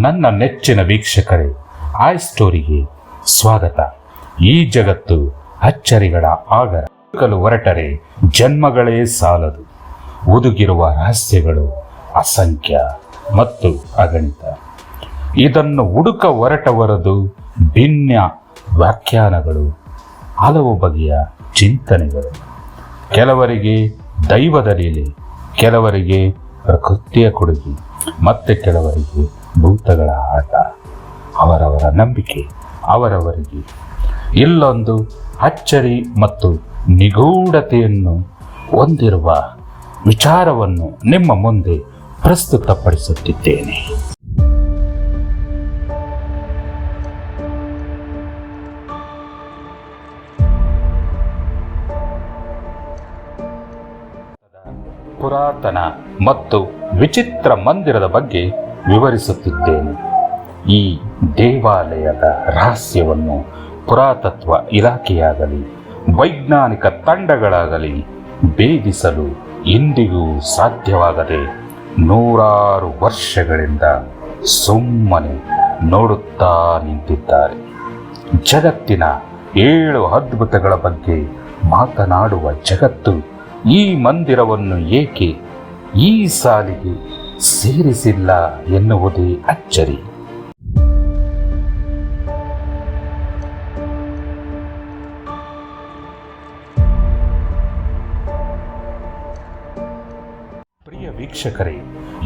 ನನ್ನ ನೆಚ್ಚಿನ ವೀಕ್ಷಕರೇ ಆಯ್ ಸ್ಟೋರಿಗೆ ಸ್ವಾಗತ. ಈ ಜಗತ್ತು ಅಚ್ಚರಿಗಳ ಆಗರ. ಹುಡುಕಲು ಹೊರಟರೆ ಜನ್ಮಗಳೇ ಸಾಲದು. ಒದುಗಿರುವ ರಹಸ್ಯಗಳು ಅಸಂಖ್ಯ ಮತ್ತು ಅಗಣಿತ. ಇದನ್ನು ಹುಡುಕ ಹೊರಟವರದು ಭಿನ್ನ ವ್ಯಾಖ್ಯಾನಗಳು, ಹಲವು ಬಗೆಯ ಚಿಂತನೆಗಳು. ಕೆಲವರಿಗೆ ದೈವದ ಲೀಲೆ, ಕೆಲವರಿಗೆ ಪ್ರಕೃತಿಯ ಕೊಡುಗೆ, ಮತ್ತೆ ಕೆಲವರಿಗೆ ಭೂತಗಳ ಆಟ, ಅವರವರ ನಂಬಿಕೆ, ಅವರವರಿಗೆ ಇಲ್ಲೊಂದು ಅಚ್ಚರಿ ಮತ್ತು ನಿಗೂಢತೆಯನ್ನು ಹೊಂದಿರುವ ವಿಚಾರವನ್ನು ನಿಮ್ಮ ಮುಂದೆ ಪ್ರಸ್ತುತಪಡಿಸುತ್ತಿದ್ದೇನೆ. ಪುರಾತನ ಮತ್ತು ವಿಚಿತ್ರ ಮಂದಿರದ ಬಗ್ಗೆ ವಿವರಿಸುತ್ತಿದ್ದೇನೆ. ಈ ದೇವಾಲಯದ ರಹಸ್ಯವನ್ನು ಪುರಾತತ್ವ ಇಲಾಖೆಯಾಗಲಿ, ವೈಜ್ಞಾನಿಕ ತಂಡಗಳಾಗಲಿ ಭೇದಿಸಲು ಇಂದಿಗೂ ಸಾಧ್ಯವಾಗದೆ ನೂರಾರು ವರ್ಷಗಳಿಂದ ಸುಮ್ಮನೆ ನೋಡುತ್ತಾ ನಿಂತಿದ್ದಾರೆ. ಜಗತ್ತಿನ ಏಳು ಅದ್ಭುತಗಳ ಬಗ್ಗೆ ಮಾತನಾಡುವ ಜಗತ್ತು ಈ ಮಂದಿರವನ್ನು ಏಕೆ ಈ ಸಾಲಿಗೆ ಸೇರಿಸಿಲ್ಲ ಎನ್ನುವುದೇ ಅಚ್ಚರಿ. ಪ್ರಿಯ ವೀಕ್ಷಕರೇ,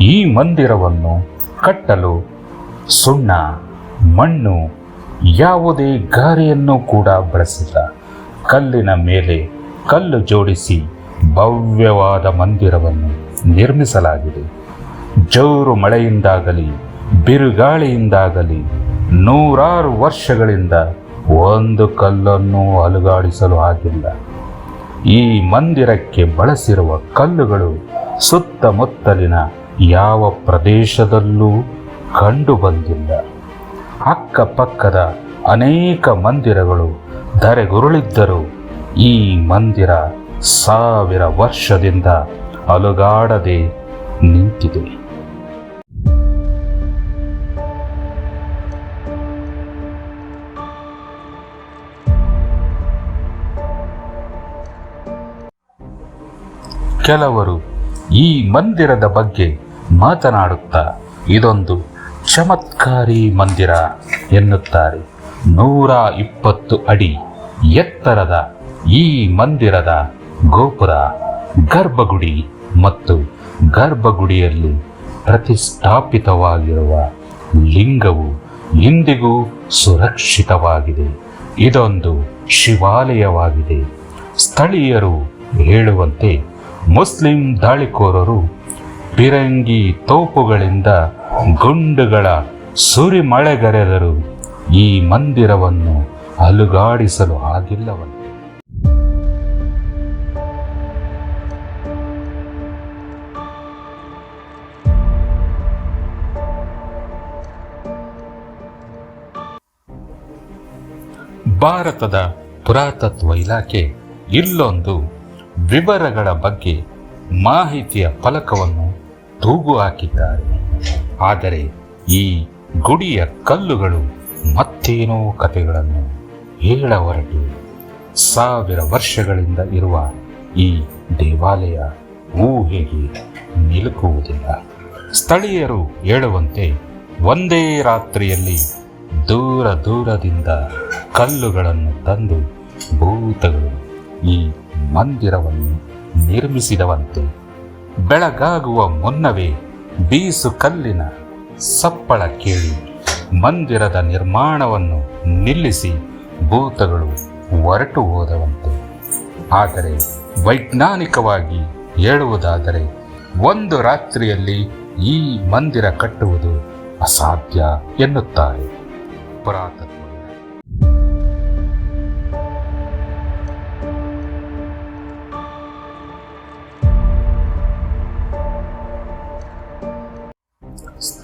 ಈ ಮಂದಿರವನ್ನು ಕಟ್ಟಲು ಸುಣ್ಣ, ಮಣ್ಣು, ಯಾವುದೇ ಗಾರೆಯನ್ನು ಕೂಡ ಬಳಸಿಲ್ಲ. ಕಲ್ಲಿನ ಮೇಲೆ ಕಲ್ಲು ಜೋಡಿಸಿ ಭವ್ಯವಾದ ಮಂದಿರವನ್ನು ನಿರ್ಮಿಸಲಾಗಿದೆ. ಜೋರು ಮಳೆಯಿಂದಾಗಲಿ, ಬಿರುಗಾಳಿಯಿಂದಾಗಲಿ, ನೂರಾರು ವರ್ಷಗಳಿಂದ ಒಂದು ಕಲ್ಲನ್ನು ಅಲುಗಾಡಿಸಲು ಆಗಿಲ್ಲ. ಈ ಮಂದಿರಕ್ಕೆ ಬಳಸಿರುವ ಕಲ್ಲುಗಳು ಸುತ್ತಮುತ್ತಲಿನ ಯಾವ ಪ್ರದೇಶದಲ್ಲೂ ಕಂಡುಬಂದಿಲ್ಲ. ಅಕ್ಕಪಕ್ಕದ ಅನೇಕ ಮಂದಿರಗಳು ಧರೆಗುರುಳಿದ್ದರೂ ಈ ಮಂದಿರ ಸಾವಿರ ವರ್ಷದಿಂದ ಅಲುಗಾಡದೆ ನಿಂತಿದೆ. ಕೆಲವರು ಈ ಮಂದಿರದ ಬಗ್ಗೆ ಮಾತನಾಡುತ್ತಾ ಇದೊಂದು ಚಮತ್ಕಾರಿ ಮಂದಿರ ಎನ್ನುತ್ತಾರೆ. ನೂರ ಇಪ್ಪತ್ತು ಅಡಿ ಎತ್ತರದ ಈ ಮಂದಿರದ ಗೋಪುರ ಗರ್ಭಗುಡಿ ಮತ್ತು ಗರ್ಭಗುಡಿಯಲ್ಲಿ ಪ್ರತಿಷ್ಠಾಪಿತವಾಗಿರುವ ಲಿಂಗವು ಇಂದಿಗೂ ಸುರಕ್ಷಿತವಾಗಿದೆ. ಇದೊಂದು ಶಿವಾಲಯವಾಗಿದೆ. ಸ್ಥಳೀಯರು ಹೇಳುವಂತೆ ಮುಸ್ಲಿಂ ದಾಳಿಕೋರರು ಪಿರಂಗಿ ತೋಪುಗಳಿಂದ ಗುಂಡುಗಳ ಸುರಿಮಳೆಗರೆದರು. ಈ ಮಂದಿರವನ್ನು ಅಲುಗಾಡಿಸಲು ಆಗಿಲ್ಲವಂತೆ ಭಾರತದ ಪುರಾತತ್ವ ಇಲಾಖೆ ಇಲ್ಲೊಂದು ವಿವರಗಳ ಬಗ್ಗೆ ಮಾಹಿತಿಯ ಫಲಕವನ್ನು ತೂಗು ಹಾಕಿದ್ದಾರೆ ಆದರೆ ಈ ಗುಡಿಯ ಕಲ್ಲುಗಳು ಮತ್ತೇನೋ ಕಥೆಗಳನ್ನು ಹೇಳ ಹೊರಟು. ಸಾವಿರ ವರ್ಷಗಳಿಂದ ಇರುವ ಈ ದೇವಾಲಯ ಊಹೆಗೆ ನಿಲುಕುವುದಿಲ್ಲ. ಸ್ಥಳೀಯರು ಹೇಳುವಂತೆ ಒಂದೇ ರಾತ್ರಿಯಲ್ಲಿ ದೂರ ದೂರದಿಂದ ಕಲ್ಲುಗಳನ್ನು ತಂದು ಭೂತಗಳು ಈ ಮಂದಿರವನ್ನು ನಿರ್ಮಿಸಿದವಂತೆ. ಬೆಳಗಾಗುವ ಮುನ್ನವೇ ಬೀಸು ಕಲ್ಲಿನ ಸಪ್ಪಳ ಕೇಳಿ ಮಂದಿರದ ನಿರ್ಮಾಣವನ್ನು ನಿಲ್ಲಿಸಿ ಭೂತಗಳು ಹೊರಟು ಹೋದವಂತೆ. ಆದರೆ ವೈಜ್ಞಾನಿಕವಾಗಿ ಹೇಳುವುದಾದರೆ ಒಂದು ರಾತ್ರಿಯಲ್ಲಿ ಈ ಮಂದಿರ ಕಟ್ಟುವುದು ಅಸಾಧ್ಯ ಎನ್ನುತ್ತಾರೆ. ಪುರಾತತ್ವ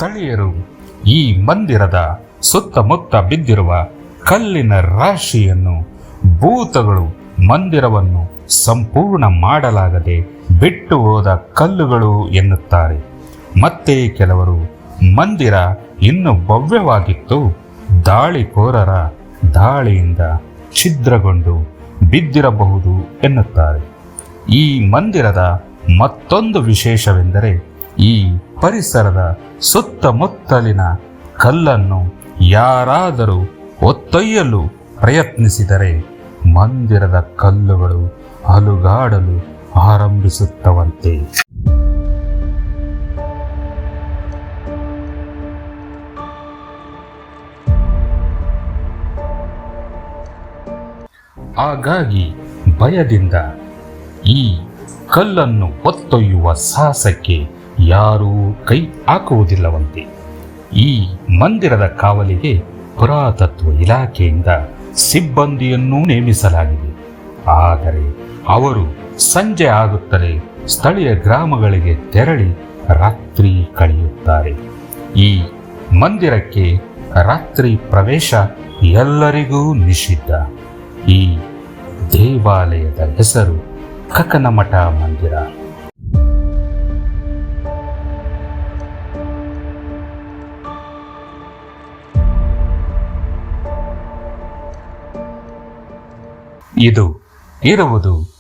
ಸ್ಥಳೀಯರು ಈ ಮಂದಿರದ ಸುತ್ತಮುತ್ತ ಬಿದ್ದಿರುವ ಕಲ್ಲಿನ ರಾಶಿಯನ್ನು, ಭೂತಗಳು ಮಂದಿರವನ್ನು ಸಂಪೂರ್ಣ ಮಾಡಲಾಗದೆ ಬಿಟ್ಟು ಹೋದ ಕಲ್ಲುಗಳು ಎನ್ನುತ್ತಾರೆ. ಮತ್ತೆ ಕೆಲವರು ಮಂದಿರ ಇನ್ನೂ ಭವ್ಯವಾಗಿತ್ತು. ದಾಳಿಕೋರರ ದಾಳಿಯಿಂದ ಛಿದ್ರಗೊಂಡು ಬಿದ್ದಿರಬಹುದು ಎನ್ನುತ್ತಾರೆ. ಈ ಮಂದಿರದ ಮತ್ತೊಂದು ವಿಶೇಷವೆಂದರೆ ಈ ಪರಿಸರದ ಸುತ್ತಮುತ್ತಲಿನ ಕಲ್ಲನ್ನು ಯಾರಾದರೂ ಒತ್ತೊಯ್ಯಲು ಪ್ರಯತ್ನಿಸಿದರೆ ಮಂದಿರದ ಕಲ್ಲುಗಳು ಅಲುಗಾಡಲು ಆರಂಭಿಸುತ್ತವಂತೆ. ಹಾಗಾಗಿ ಭಯದಿಂದ ಈ ಕಲ್ಲನ್ನು ಹೊತ್ತೊಯ್ಯುವ ಸಾಹಸಕ್ಕೆ ಯಾರೂ ಕೈ ಹಾಕುವುದಿಲ್ಲವಂತೆ. ಈ ಮಂದಿರದ ಕಾವಲಿಗೆ ಪುರಾತತ್ವ ಇಲಾಖೆಯಿಂದ ಸಿಬ್ಬಂದಿಯನ್ನೂ ನೇಮಿಸಲಾಗಿದೆ. ಆದರೆ ಅವರು ಸಂಜೆ ಆಗುತ್ತಲೇ ಸ್ಥಳೀಯ ಗ್ರಾಮಗಳಿಗೆ ತೆರಳಿ ರಾತ್ರಿ ಕಳೆಯುತ್ತಾರೆ. ಈ ಮಂದಿರಕ್ಕೆ ರಾತ್ರಿ ಪ್ರವೇಶ ಎಲ್ಲರಿಗೂ ನಿಷಿದ್ಧ. ಈ ದೇವಾಲಯದ ಹೆಸರು ಕಕನಮಠ ಮಂದಿರ. ಇದು ಇರುವುದು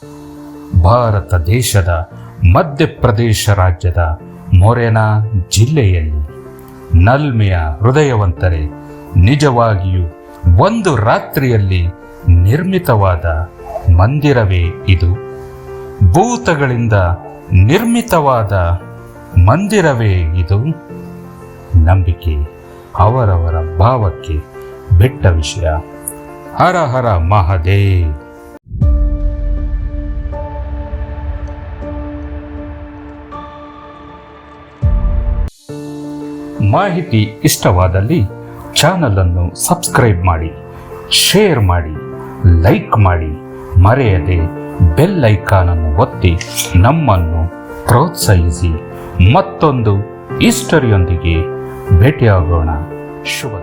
ಭಾರತ ದೇಶದ ಮಧ್ಯಪ್ರದೇಶ ರಾಜ್ಯದ ಮೊರೆನಾ ಜಿಲ್ಲೆಯಲ್ಲಿ. ನಲ್ಮೆಯ ಹೃದಯವಂತರೆ, ನಿಜವಾಗಿಯೂ ಒಂದು ರಾತ್ರಿಯಲ್ಲಿ ನಿರ್ಮಿತವಾದ ಮಂದಿರವೇ ಇದು. ಭೂತಗಳಿಂದ ನಿರ್ಮಿತವಾದ ಮಂದಿರವೇ ಇದು. ನಂಬಿಕೆ ಅವರವರ ಭಾವಕ್ಕೆ ಬಿಟ್ಟ ವಿಷಯ. ಹರ ಹರ ಮಹದೇವ್. ಮಾಹಿತಿ ಇಷ್ಟವಾದಲ್ಲಿ ಚಾನಲನ್ನು ಸಬ್ಸ್ಕ್ರೈಬ್ ಮಾಡಿ ಶೇರ್ ಮಾಡಿ ಲೈಕ್ ಮಾಡಿ, ಮರೆಯದೆ ಬೆಲ್ ಐಕಾನ್ ಅನ್ನು ಒತ್ತಿ ನಮ್ಮನ್ನು ಪ್ರೋತ್ಸಾಹಿಸಿ. ಮತ್ತೊಂದು ಹಿಸ್ಟರಿಯೊಂದಿಗೆ ಭೇಟಿಯಾಗೋಣ. ಶುಭ